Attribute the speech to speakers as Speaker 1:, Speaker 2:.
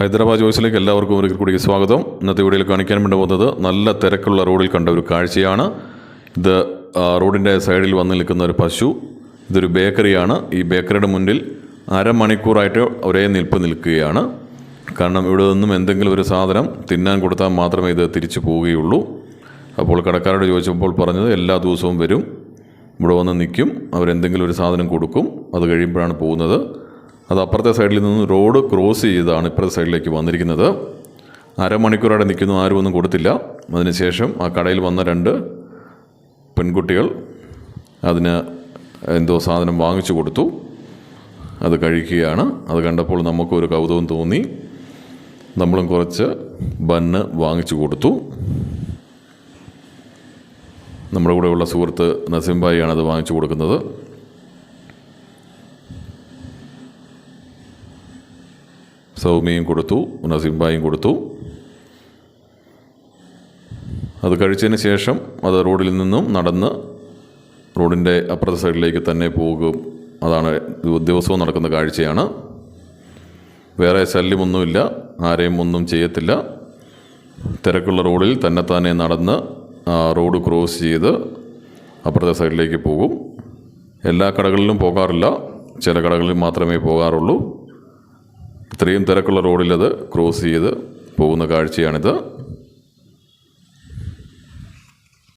Speaker 1: ഹൈദരാബാദ് ജോയ്സിലേക്ക് എല്ലാവർക്കും ഒരിക്കൽ കൂടി സ്വാഗതം. ഇന്നത്തെ വീഡിയോയിൽ കാണിക്കാൻ വേണ്ടി പോകുന്നത് നല്ല തിരക്കുള്ള റോഡിൽ കണ്ട ഒരു കാഴ്ചയാണ്. ഇത് റോഡിന്റെ സൈഡിൽ വന്ന് നിൽക്കുന്ന ഒരു പശു. ഇതൊരു ബേക്കറിയാണ്. ഈ ബേക്കറിയുടെ മുന്നിൽ അരമണിക്കൂറായിട്ട് ഒരേ നിൽപ്പ് നിൽക്കുകയാണ്. കാരണം ഇവിടെ നിന്നും എന്തെങ്കിലും ഒരു സാധനം തിന്നാൻ കൊടുത്താൽ മാത്രമേ ഇത് തിരിച്ചു പോവുകയുള്ളൂ. അപ്പോൾ കടക്കാരോട് ചോദിച്ചപ്പോൾ പറഞ്ഞത് എല്ലാ ദിവസവും വരും. ഇവിടെ വന്ന് നിൽക്കും. അവരെന്തെങ്കിലും ഒരു സാധനം കൊടുക്കും. അത് കഴിയുമ്പോഴാണ് പോകുന്നത്. അത് അപ്പുറത്തെ സൈഡിൽ നിന്ന് റോഡ് ക്രോസ് ചെയ്താണ് ഇപ്പുറത്തെ സൈഡിലേക്ക് വന്നിരിക്കുന്നത്. അരമണിക്കൂറോടെ നിൽക്കുന്നു ആരും ഒന്നും കൊടുത്തില്ല. അതിനുശേഷം ആ കടയിൽ വന്ന രണ്ട് പെൺകുട്ടികൾ അതിന് എന്തോ സാധനം വാങ്ങിച്ചു കൊടുത്തു. അത് കഴിക്കുകയാണ്. അത് കണ്ടപ്പോൾ നമുക്കൊരു കൗതുകം തോന്നി. നമ്മളും കുറച്ച് ബന്ന് വാങ്ങിച്ചു കൊടുത്തു. നമ്മുടെ കൂടെയുള്ള സുഹൃത്ത് നസിംബായിയാണ് അത് വാങ്ങിച്ചു കൊടുക്കുന്നത്. സൗമ്യയും കൊടുത്തു നസീംബായും കൊടുത്തു. അത് കഴിച്ചതിന് ശേഷം അത് റോഡിൽ നിന്നും നടന്ന് റോഡിന്റെ അപ്പുറത്തെ സൈഡിലേക്ക് തന്നെ പോകും. അതാണ് ദിവ- ദിവസവും നടക്കുന്ന കാഴ്ചയാണ്. വേറെ ശല്യമൊന്നുമില്ല. ആരെയും ഒന്നും ചെയ്യത്തില്ല. തിരക്കുള്ള റോഡിൽ തന്നെ തന്നെത്താനെ നടന്ന് റോഡ് ക്രോസ് ചെയ്ത് അപ്പുറത്തെ സൈഡിലേക്ക് പോകും. എല്ലാ കടകളിലും പോകാറില്ല. ചില കടകളിൽ മാത്രമേ പോകാറുള്ളൂ. ഇത്രയും തിരക്കുള്ള റോഡിലത് ക്രോസ് ചെയ്ത് പോകുന്ന കാഴ്ചയാണിത്.